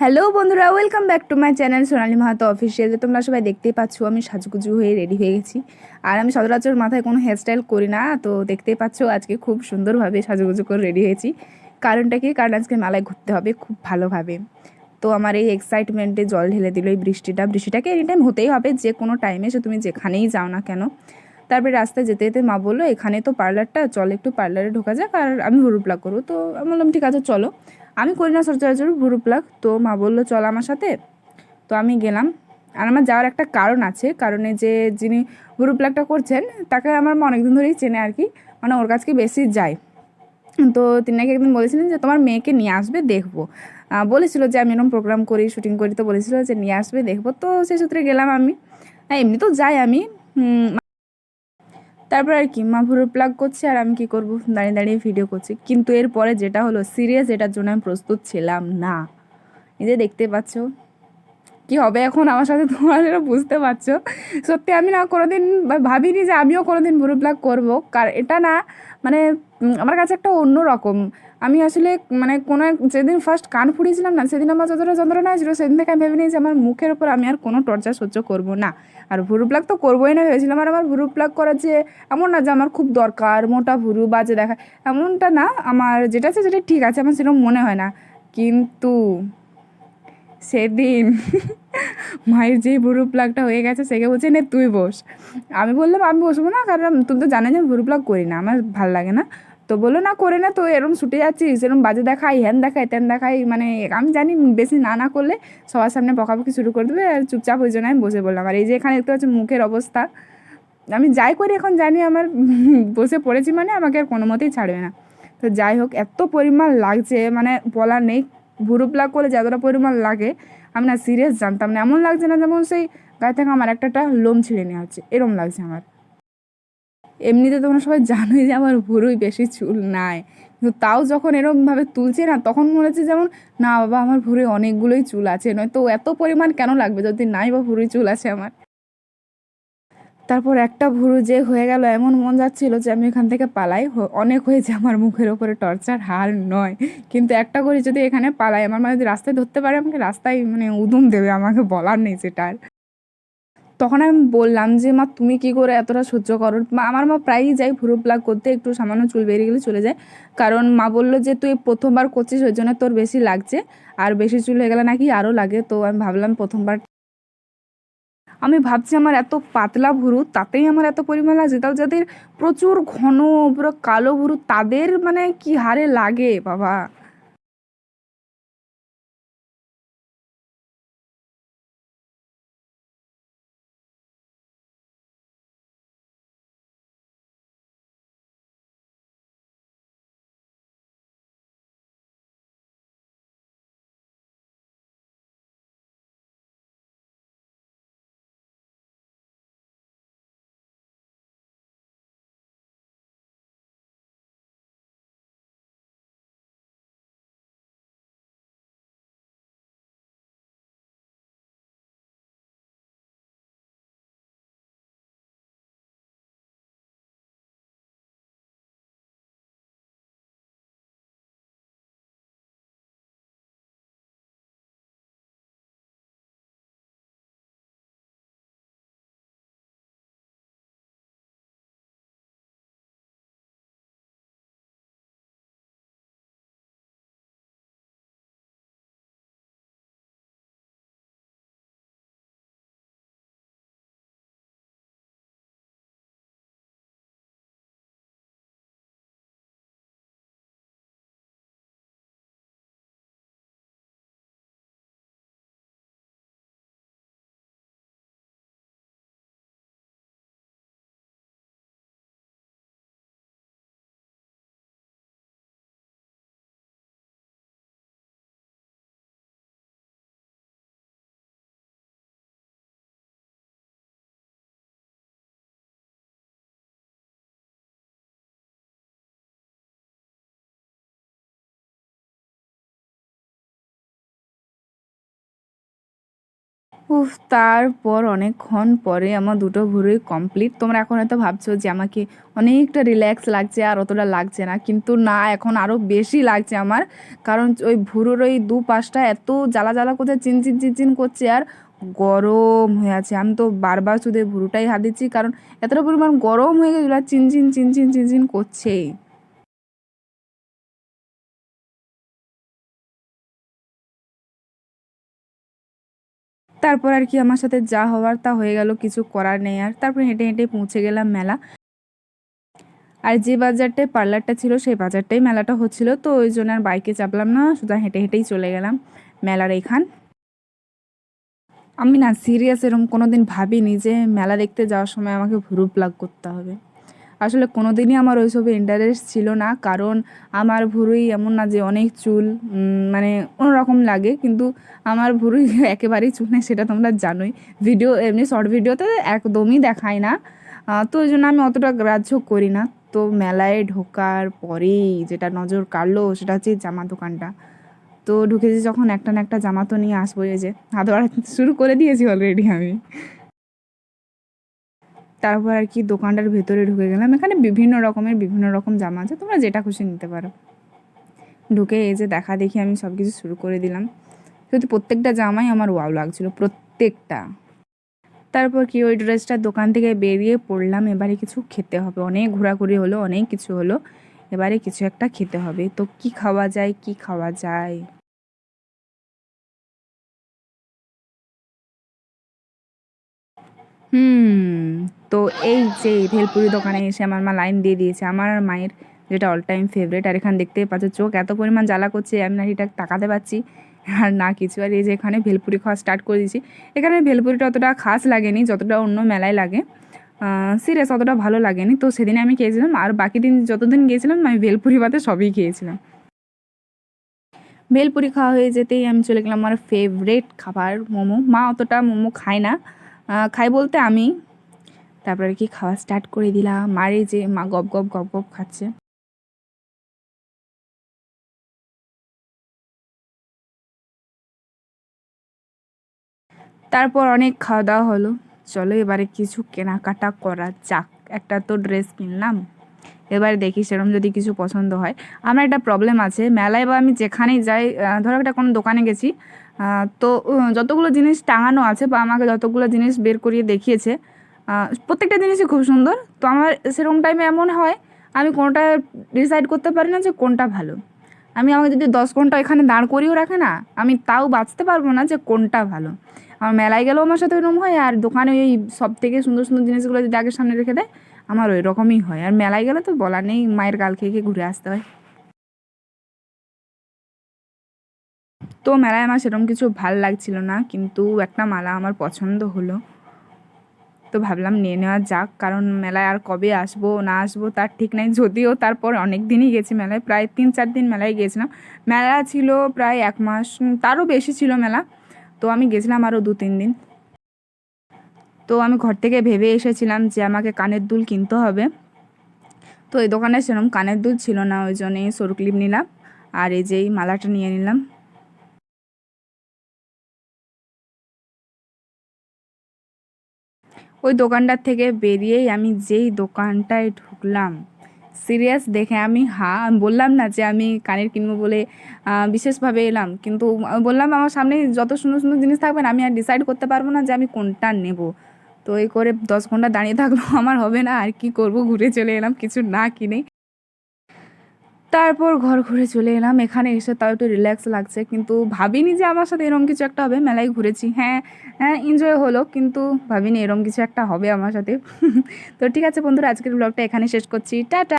Hello বন্ধুরা, welcome back to my channel Sonali Mahato official. যে তোমরা সবাই দেখতেই পাচ্ছ, আমি সাজুগুজু হয়ে রেডি হয়ে গেছি। আর আমি সচরাচর মাথায় কোনো হেয়ারস্টাইল করি না, তো দেখতেই পাচ্ছ আজকে খুব সুন্দরভাবে সাজুগুজু করে রেডি হয়েছি। কারণটা কি? কারণ আজকে মেলায় ঘুরতে হবে খুব ভালোভাবে। তো আমার এই এক্সাইটমেন্টে জল ঢেলে দিল এই বৃষ্টিটা। বৃষ্টিটাকে এনি টাইম হতেই হবে, যে কোনো টাইমে সে তুমি যেখানেই যাও না কেন। তারপরে রাস্তায় যেতে যেতে মা বলল, এখানে তো পার্লারটা চল একটু পার্লারে ঢোকা যাক, আর আমি ভুরু করব। তো আমি বললাম, ঠিক আছে, চলো। আমি করি না সচরাচর ভুরু প্লাগ তো মা বলল, চল আমার সাথে। তো আমি গেলাম। আর আমার যাওয়ার একটা কারণ আছে, কারণে যে যিনি ভুরু প্লাগটা করছেন, তাকে আমার মা অনেকদিন ধরেই চেনে আর কি মানে ওর কাছকে বেশি যায়। তো তিনি নাকি একদিন বলেছিলেন যে, তোমার মেয়েকে নিয়ে আসবে, দেখব। বলেছিল যে, আমি এরকম প্রোগ্রাম করি শুটিং করি। তো বলেছিল যে, নিয়ে আসবে, দেখব। তো সেই সূত্রে গেলাম আমি। এমনি তো যাই আমি। তারপর আর কি, মা ভুরু প্লাগ করছে আর আমি কি করব? দাঁড়িয়ে দাঁড়িয়ে ভিডিও করছি। কিন্তু এরপরে যেটা হলো সিরিয়াস এটার জন্য আমি প্রস্তুত ছিলাম না। এই যে দেখতে পাচ্ছ কি হবে এখন আমার সাথে তোমরা বুঝতে পারছ? সত্যি আমি না কোনোদিন ভাবিনি যে আমিও কোনোদিন ভুরু প্লাগ করব। কার, এটা না মানে আমার কাছে একটা অন্য রকম। আমি আসলে মানে কোনো এক, যেদিন ফার্স্ট কান ফুড়িয়েছিলাম না, সেদিন আমার যতটা যন্ত্রণা হয়েছিল, সেদিন থেকে আমি ভেবে নিয়েছি, আমার মুখের ওপর আমি আর কোনো টর্চার সহ্য করব না। আর ভুরু প্লাগ তো করবোই না ভেবেছিলাম। আর আমার ভুরু প্লাগ করার যে এমন না যে আমার খুব দরকার, মোটা ভুরু বাজে দেখা, এমনটা না আমার যেটা আছে সেটা ঠিক আছে, আমার সেরকম মনে হয় না। কিন্তু সেদিন মায়ের যেই ভুরু প্লাগটা হয়ে গেছে, সেকে বলছে, নে, তুই বস। আমি বললাম, আমি বসবো না, কারণ তুমি তো জানো যে আমি ভুরু প্লাগ করি না, আমার ভালো লাগে না। তো বলল, না, করে না তো এরম ছুটে যাচ্ছিস, এরম বাজে দেখাই, হ্যান দেখাই তেন দেখাই মানে আমি জানি বেশি না না করলে সবার সামনে বকাবকি শুরু করে দেবে আর চুপচাপ ওই জন্য আমি বসে বললাম আর এই যে এখানে দেখতে পাচ্ছি মুখের অবস্থা, আমি যাই করি এখন জানি আমার বসে পড়েছি মানে আমাকে আর কোনো মতেই ছাড়বে না। তো যাই হোক, এত পরিমাণ লাগছে মানে বলার নেই ভুরু প্লাগ করলে যতটা পরিমাণ লাগে, আমি না সিরিয়াস জানতাম না। এমন লাগছে না যেমন সেই গায়ে থেকে আমার একটা লোম ছিঁড়ে নেওয়া হচ্ছে এরম লাগছে আমার। এমনিতে তোমরা সবাই জানোই যে আমার ভুরুই বেশি চুল নাই। কিন্তু তাও যখন এরকমভাবে তুলছে না, তখন মনে হচ্ছে যেমন, না বাবা, আমার ভুরে অনেকগুলোই চুল আছে। নয়তো এত পরিমাণ কেন লাগবে যদি নাই বা ভুরুই চুল আছে আমার? তারপর একটা ভুরু যে হয়ে গেল, এমন মন যাচ্ছিল যে আমি এখান থেকে পালাই। অনেক হয়েছে আমার মুখের ওপরে টর্চার হার নয়। কিন্তু একটা করে যদি এখানে পালাই, আমার মানে যদি রাস্তায় ধরতে পারে, আমাকে রাস্তায় মানে উদুম দেবে, আমাকে বলার নেই সেটা আর। তখন আমি বললাম যে, মা, তুমি কি করে এতটা সহ্য করো? মা, আমার মা প্রায়ই যাই ভুরু প্লাগ করতে, একটু সামান্য চুল বেরিয়ে গেলে চলে যায়। কারণ মা বলল যে, তুই প্রথমবার করছিস, ওই জন্য তোর বেশি লাগছে। আর বেশি চুল হয়ে গেলে নাকি আরও লাগে। তো আমি ভাবলাম প্রথমবার আমি ভাবছি আমার এত পাতলা ভুরু, তাতেই আমার এত পরিমাণ লাগছে। তাও যাদের প্রচুর ঘন, পুরো কালো ভুরু, তাদের মানে কি হারে লাগে, বাবা? উফ, তারপর অনেকক্ষণ পরে আমার দুটো ভুরুই কমপ্লিট তোমরা এখন হয়তো ভাবছ যে আমাকে অনেকটা রিল্যাক্স লাগছে আর অতটা লাগছে না, কিন্তু না, এখন আরও বেশি লাগছে আমার। কারণ ওই ভুরুর ওই দু পাশটা এত জ্বালা জ্বালা করছে, চিনচিন চিনচিন করছে আর গরম হয়ে আছে। আমি তো বারবার শুধু ভুরুটাই হাত দিচ্ছি, কারণ এতটা পরিমাণ গরম হয়ে গেছিল আর চিনচিন চিনচিন চিনচিন করছেই। তারপর আর কি আমার সাথে যা হওয়ার তা হয়ে গেল, কিছু করার নেই আর। তারপর হেঁটে হেঁটে পৌঁছে গেলাম মেলা। আর যে বাজারটায় পার্লারটা ছিল, সেই বাজারটাই মেলাটা হচ্ছিল। তো ওই জন্য আর বাইকে চাপলাম না, শুধু হেঁটে হেঁটেই চলে গেলাম মেলার এখান। আমি না সিরিয়াস এরকম কোনো দিন ভাবিনি যে মেলা দেখতে যাওয়ার সময় আমাকে ভুরু প্লাগ করতে হবে। আসলে কোনো দিনই আমার ওইসবে ইন্টারেস্ট ছিল না। কারণ আমার ভুরুই এমন না যে অনেক চুল মানে অন্যরকম লাগে। কিন্তু আমার ভুরুই একেবারেই চুল নেই, সেটা তোমরা জানোই। ভিডিও এমনি শর্ট ভিডিওতে একদমই দেখায় না। তো ওই জন্য আমি অতটা গ্রাহ্য করি না। তো মেলায় ঢোকার পরেই যেটা নজর কাড়লো সেটা হচ্ছে জামা দোকানটা। তো ঢুকেছি যখন একটা না একটা জামা তো নিয়ে আসব এই যে হাত শুরু করে দিয়েছি অলরেডি আমি। তারপর আর কি দোকানটার ভেতরে ঢুকে গেলাম। এখানে বিভিন্ন রকমের, বিভিন্ন রকম জামা আছে, তোমরা যেটা খুশি নিতে পারো। ঢুকে এই যে দেখা দেখি আমি সব কিছু শুরু করে দিলাম। সত্যি প্রত্যেকটা জামাই আমার ওয়াও লাগছিল, প্রত্যেকটা। তারপর কি ওই ড্রেসটার দোকান থেকে বেরিয়ে পড়লাম, এবারে কিছু খেতে হবে। অনেক ঘোরাঘুরি হলো, অনেক কিছু হলো, এবারে কিছু একটা খেতে হবে। তো কি খাওয়া যায়, কি খাওয়া যায়? হুম তো এই যে ভেলপুরি দোকানে এসে আমার মা লাইন দিয়ে দিয়েছে, আমার আর মায়ের যেটা অল টাইম ফেভারেট আর এখানে দেখতেই পাচ্ছ চোখ এত পরিমাণ জ্বালা করছে, আমি না এটা তাকাতে পাচ্ছি। আর না কিছু, আর এই যে এখানে ভেলপুরি খাওয়া স্টার্ট করে দিয়েছি। এখানে ভেলপুরিটা অতটা খাস লাগেনি, যতটা অন্য মেলায় লাগে। সিরিয়াস অতটা ভালো লাগেনি। তো সেদিনে আমি খেয়েছিলাম, আর বাকি দিন যতদিন গিয়েছিলাম, আমি ভেলপুরি ভাতে সবই খেয়েছিলাম। ভেলপুরি খাওয়া হয়ে যেতেই আমি চলে গেলাম আমার ফেভারেট খাবার, মোমো। মা অতটা মোমো খায় না। খাই বলতে আমি। তারপরে কি খাওয়া স্টার্ট করে দিলাম। মারে যে মা গপ গপ গপ গপ খাচ্ছে। তারপর অনেক খাওয়া দাওয়া হলো। চলো এবারে কিছু কেনাকাটা করা যাক। একটা তো ড্রেস কিনলাম। এবারে দেখি সেরকম যদি কিছু পছন্দ হয়। আমার একটা প্রবলেম আছে। মেলায় বা আমি যেখানেই যাই ধরো একটা কোনো দোকানে গেছি তো যতগুলো জিনিস টাঙানো আছে বা আমাকে যতগুলো জিনিস বের করিয়ে দেখিয়েছে প্রত্যেকটা জিনিসই খুব সুন্দর। তো আমার সেরকম টাইমে এমন হয়, আমি কোনোটা ডিসাইড করতে পারি না যে কোনটা ভালো। আমি আমাকে যদি দশ ঘণ্টা এখানে দাঁড় করিয়েও রাখে না, আমি তাও বাঁচতে পারব না যে কোনটা ভালো। আমার মেলায় গেলেও আমার সাথে ওইরকম হয়, আর দোকানে ওই সব থেকে সুন্দর সুন্দর জিনিসগুলো যদি আগের সামনে রেখে দেয়, আমার ওই রকমই হয়। আর মেলায় গেলে তো বলা নেই, মায়ের গাল খেয়ে ঘুরে আসতে হয়। তো মেলায় আমার সেরকম কিছু ভালো লাগছিল না, কিন্তু একটা মালা আমার পছন্দ হলো। তো ভাবলাম নিয়ে নেওয়া যাক, কারণ মেলায় আর কবে আসব, না আসব তার ঠিক নাই। যদিও তারপর অনেক দিনই গেছি মেলায়, প্রায় তিন চার দিন মেলায় গিয়েছিলাম মেলা ছিল প্রায় এক মাস তারও বেশি ছিল মেলা। তো আমি গেছিলাম আরও দু তিন দিন। তো আমি ঘর থেকে ভেবে এসেছিলাম যে আমাকে কানের দুল কিনতে হবে। তো এই দোকানে সেরকম কানের দুল ছিল না, ওই জন্যে সরু ক্লিপ নিলাম। আর এই যেই মালাটা নিয়ে নিলাম। ওই দোকানটার থেকে বেরিয়েই আমি যেই দোকানটায় ঢুকলাম, সিরিয়াস দেখে আমি হা, বললাম না যে আমি কানের কিনবো বলে বিশেষভাবে এলাম। কিন্তু বললাম, আমার সামনে যত সুন্দর সুন্দর জিনিস থাকবে আমি আর ডিসাইড করতে পারব না যে আমি কোনটা নেব। তো এই করে দশ ঘণ্টা দাঁড়িয়ে থাকল, আমার হবে না, আর কি করব, ঘুরে চলে এলাম, কিছু না কিনে। তারপর ঘর ঘুরে চলে এলাম। এখানে এসে তাও একটু রিল্যাক্স লাগছে, কিন্তু ভাবিনি যে আমার সাথে এরম কিছু একটা হবে। মেলায় ঘুরেছি। হ্যাঁ হ্যাঁ এনজয় হলো, কিন্তু ভাবিনি এরম কিছু একটা হবে আমার সাথে। তো ঠিক আছে বন্ধুরা, আজকের ব্লগটা এখানে শেষ করছি। টাটা!